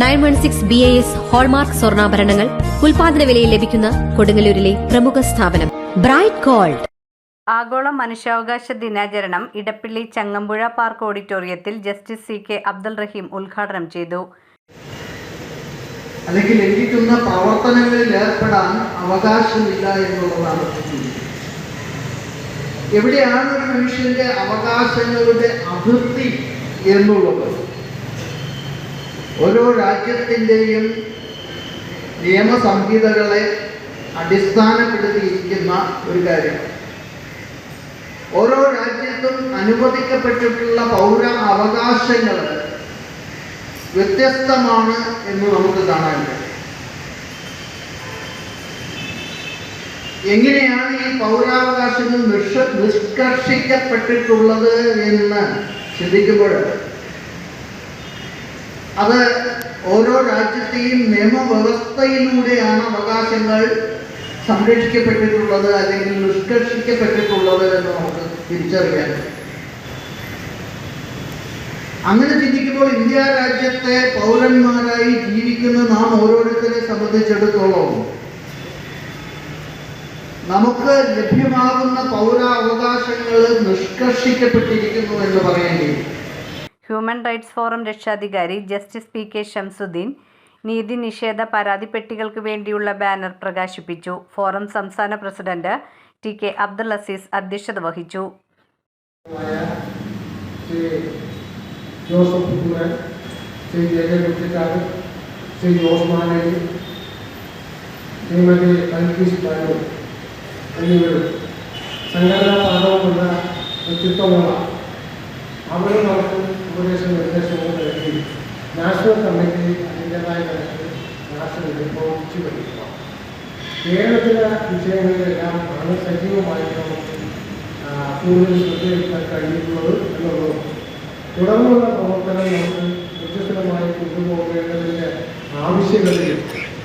Nine one six B A S hallmark സ്വർണാഭരണങ്ങൾ ഉൽപാദന വിലയിൽ ലഭിക്കുന്ന കൊടുങ്ങല്ലൂരിലെ പ്രമുഖ സ്ഥാപനം. Bright gold. ആഗോള മനുഷ്യാവകാശ ദിനാചരണം ഇടപ്പള്ളി ചങ്ങമ്പുഴ പാർക്ക് ഓഡിറ്റോറിയത്തിൽ justice C K Abdul Rahim ഉദ്ഘാടനം ചെയ്തു. അല്ലെങ്കിൽ ലംഘിക്കുന്ന പ്രവർത്തനങ്ങളിൽ ഏർപ്പെടാൻ അവകാശമില്ല എന്നുള്ളതാണ്. എവിടെയാണ് ഒരു മനുഷ്യന്റെ അവകാശങ്ങളുടെ അതിർത്തി എന്നുള്ളത്? ഓരോ രാജ്യത്തിന്റെയും നിയമസംഹിതകളെ അടിസ്ഥാനപ്പെടുത്തിയിരിക്കുന്ന ഒരു കാര്യം. ഓരോ രാജ്യത്തും അനുവദിക്കപ്പെട്ടിട്ടുള്ള പൗര അവകാശങ്ങൾ വ്യത്യസ്തമാണ് എന്ന് നമുക്ക് കാണാൻ കഴിയും. എങ്ങനെയാണ് ഈ പൗരാവകാശങ്ങൾ നിഷ്ക നിഷ്കർഷിക്കപ്പെട്ടിട്ടുള്ളത് എന്ന് ചിന്തിക്കുമ്പോൾ അത് ഓരോ രാജ്യത്തെയും നിയമവ്യവസ്ഥയിലൂടെയാണ് അവകാശങ്ങൾ സംരക്ഷിക്കപ്പെട്ടിട്ടുള്ളത് അല്ലെങ്കിൽ നിഷ്കർഷിക്കപ്പെട്ടിട്ടുള്ളത് എന്ന് നമുക്ക് തിരിച്ചറിയാൻ അങ്ങനെ ചിന്തിക്കുമ്പോൾ ഇന്ത്യ രാജ്യത്തെ പൗരന്മാരായി ജീവിക്കുന്ന നാം ഓരോരുത്തരെ സംബന്ധിച്ചിടത്തോളം നമുക്ക് ലഭ്യമാകുന്ന പൗരാവകാശങ്ങൾ നിഷ്കർഷിക്കപ്പെട്ടിരിക്കുന്നു എന്ന് പറയേണ്ടി. ഹ്യൂമൻ റൈറ്റ്സ് ഫോറം രക്ഷാധികാരി ജസ്റ്റിസ് പി കെ ഷംസുദ്ദീൻ നീതി നിഷേധ പരാതി പെട്ടികൾക്ക് വേണ്ടിയുള്ള ബാനർ പ്രകാശിപ്പിച്ചു. ഫോറം സംസ്ഥാന president T K Abdul Azeez അധ്യക്ഷത വഹിച്ചു. എന്നിവരും സംഘടനാ പാഠവുമുള്ള വ്യക്തിത്വങ്ങളാണ് അവരും നമുക്ക് ഉപദേശ നിർദ്ദേശവും നൽകി നാഷണൽ കമ്മിറ്റി അതിന്റെതായ തരത്തിൽ നാഷണൽ പ്രവർത്തിച്ചു വരിക കേരളത്തിലെ വിഷയങ്ങളിലെല്ലാം വളരെ സജീവമായി നമുക്ക് കൂടുതൽ ശ്രദ്ധയെടുക്കാൻ കഴിയുന്നത് എന്നുള്ളതും. തുടർന്നുള്ള പ്രവർത്തനം നമുക്ക് വ്യത്യസ്തമായി കൊണ്ടുപോകേണ്ടതിന്റെ ആവശ്യകതയും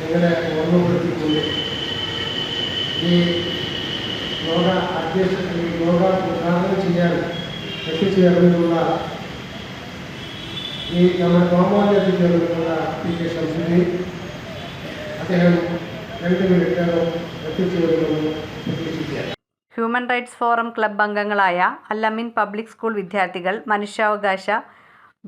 എങ്ങനെ ഓർമ്മപ്പെടുത്തിക്കൊണ്ട് ഈ യോഗ അധ്യക്ഷ യോഗ ഉദ്ഘാടനം ചെയ്യാൻ എത്തിച്ചേർന്നിട്ടുള്ള ഈ നമ്മുടെ കോമാൻ എത്തിച്ചേർന്നിട്ടുള്ള പി കെ ശംസുദ്ദീൻ അദ്ദേഹം രണ്ട് മിനിറ്റോളം എത്തിച്ചു വരുമെന്ന് പ്രതീക്ഷിക്കുകയാണ്. ഹ്യൂമൻ റൈറ്റ്സ് ഫോറം ക്ലബ് അംഗങ്ങളായ അല്ലമിൻ പബ്ലിക് സ്കൂൾ വിദ്യാർത്ഥികൾ മനുഷ്യാവകാശ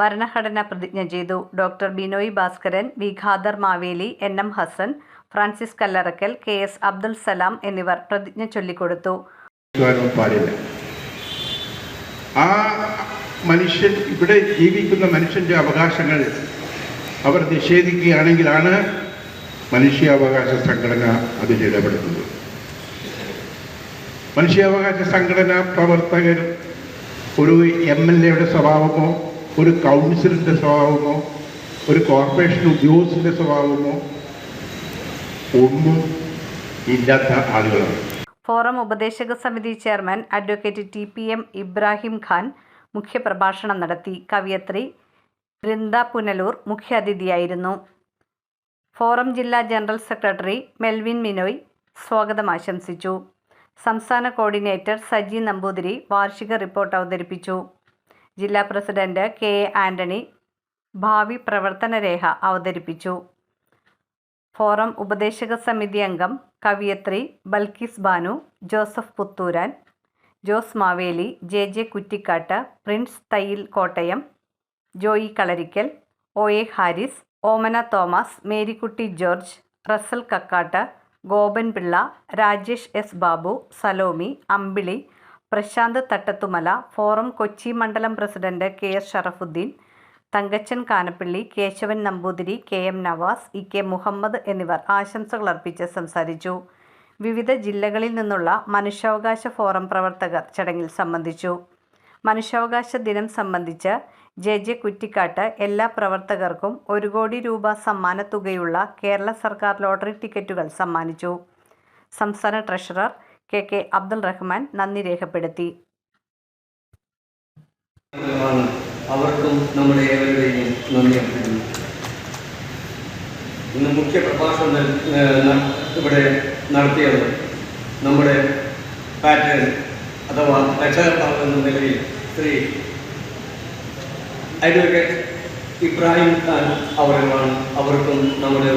ഭരണഘടന പ്രതിജ്ഞ ചെയ്തു. Doctor Binoy Bhaskaran V Khader Maveli N M Hassan Francis Kallarakkal K S Abdul Salam എന്നിവർ പ്രതിജ്ഞ ചൊല്ലിക്കൊടുത്തു. ആ മനുഷ്യൻ ഇവിടെ ജീവിക്കുന്ന മനുഷ്യന്റെ അവകാശങ്ങൾ അവർ നിഷേധിക്കുകയാണെങ്കിലാണ് മനുഷ്യാവകാശ സംഘടന അതിൽ ഇടപെടുന്നത്. മനുഷ്യാവകാശ സംഘടന പ്രവർത്തകർ ഒരു എം എൽ എയുടെ സ്വഭാവമോ ഒരു കൗൺസിലിന്റെ സ്വഭാവമോ ഒരു കോർപ്പറേഷൻ ഉദ്യോഗസ്ഥന്റെ സ്വഭാവമോ ഒന്നും ഇല്ലാത്ത ആളുകളാണ്. ഫോറം ഉപദേശക സമിതി chairman advocate T P M Ibrahim Khan മുഖ്യപ്രഭാഷണം നടത്തി കവിയത്രി വൃന്ദ പുനലൂർ മുഖ്യാതിഥിയായിരുന്നു. ഫോറം ജില്ലാ ജനറൽ സെക്രട്ടറി മെൽവിൻ മിനോയ് സ്വാഗതം ആശംസിച്ചു. സംസ്ഥാന കോർഡിനേറ്റർ സജി നമ്പൂതിരി വാർഷിക റിപ്പോർട്ട് അവതരിപ്പിച്ചു. ജില്ലാ പ്രസിഡന്റ് കെ എ ആന്റണി ഭാവി പ്രവർത്തന രേഖ അവതരിപ്പിച്ചു. ഫോറം ഉപദേശക സമിതി അംഗം കവിയത്രി Balkis Banu Joseph Puthooran Jose Maveli J J Kuttikkattu Prince Thayyil Kottayam Joy Kalarikkal O A Haris Omana Thomas Marykutty George Russel Kakkattu Gopan Pillai Rajesh S Babu Salomi Ambili Prashanth Thattathumala forum Kochi മണ്ഡലം president K S Sharafuddin Thankachan Kanappally Keshavan Namboothiri K M Navas E K Muhammad എന്നിവർ ആശംസകൾ അർപ്പിച്ച് സംസാരിച്ചു. വിവിധ ജില്ലകളിൽ നിന്നുള്ള മനുഷ്യാവകാശ forum പ്രവർത്തകർ ചടങ്ങിൽ സംബന്ധിച്ചു. മനുഷ്യാവകാശ ദിനം സംബന്ധിച്ച് ജെ ജെ കുറ്റിക്കാട്ട് എല്ലാ പ്രവർത്തകർക്കും ഒരു കോടി രൂപ സമ്മാനത്തുകയുള്ള കേരള സർക്കാർ ലോട്ടറി ടിക്കറ്റുകൾ സമ്മാനിച്ചു. സംസ്ഥാന treasurer K K Abdul Rahman നന്ദി രേഖപ്പെടുത്തി. അവർക്കും നമ്മുടെ നന്ദി ഇന്ന് മുഖ്യ പ്രഭാഷണം ഇവിടെ നടത്തിയത് നമ്മുടെ പാറ്റേൺ അഥവാ രക്ഷകർത്താവ് എന്ന നിലയിൽ ശ്രീ അഡ്വക്കേറ്റ് ഇബ്രാഹിം ഖാൻ അവരുമാണ് അവർക്കും നമ്മുടെ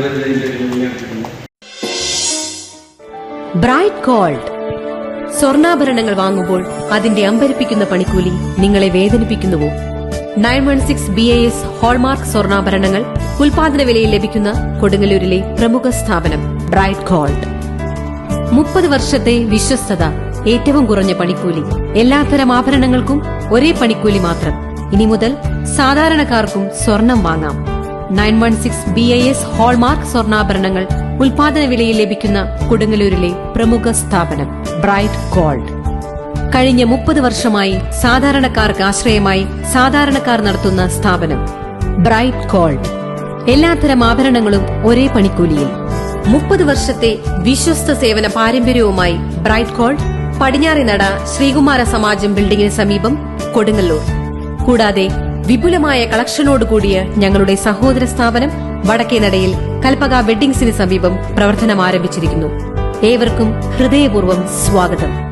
ബ്രൈറ്റ് ഗോൾഡ്. സ്വർണാഭരണങ്ങൾ വാങ്ങുമ്പോൾ അതിന്റെ അമ്പരിപ്പിക്കുന്ന പണിക്കൂലി നിങ്ങളെ വേദനിപ്പിക്കുന്നുവോ? Nine one six B A S hallmark സ്വർണാഭരണങ്ങൾ ഉൽപാദന വിലയിൽ ലഭിക്കുന്ന കൊടുങ്ങല്ലൂരിലെ പ്രമുഖ സ്ഥാപനം ബ്രൈറ്റ് ഗോൾഡ്. മുപ്പത് വർഷത്തെ വിശ്വസ്തത ഏറ്റവും കുറഞ്ഞ പണിക്കൂലി. എല്ലാത്തരം ആഭരണങ്ങൾക്കും ഒരേ പണിക്കൂലി മാത്രം. ഇനി മുതൽ സാധാരണക്കാർക്കും സ്വർണം വാങ്ങാം. Nine one six B I S hallmark സ്വർണാഭരണങ്ങൾ ഉൽപാദന വിലയിൽ ലഭിക്കുന്ന കൊടുങ്ങല്ലൂരിലെ പ്രമുഖ സ്ഥാപനം ബ്രൈറ്റ് ഗോൾഡ്. കഴിഞ്ഞ മുപ്പത് വർഷമായി സാധാരണക്കാർക്ക് ആശ്രയമായി സാധാരണക്കാർ നടത്തുന്ന സ്ഥാപനം ബ്രൈറ്റ് ഗോൾഡ്. എല്ലാത്തരം ആഭരണങ്ങളും ഒരേ പണിക്കൂലിയിൽ. മുപ്പത് വർഷത്തെ വിശ്വസ്ത സേവന പാരമ്പര്യവുമായി ബ്രൈറ്റ് കോൾ പടിഞ്ഞാറിനട ശ്രീകുമാര സമാജം ബിൽഡിംഗിന് സമീപം കൊടുങ്ങല്ലൂർ. കൂടാതെ വിപുലമായ കളക്ഷനോട് കൂടിയ ഞങ്ങളുടെ സഹോദര സ്ഥാപനം വടക്കേനടയിൽ കൽപ്പക വെഡ്ഡിംഗ്സിന് സമീപം പ്രവർത്തനം ആരംഭിച്ചിരിക്കുന്നു ഏവർക്കും ഹൃദയപൂർവം സ്വാഗതം.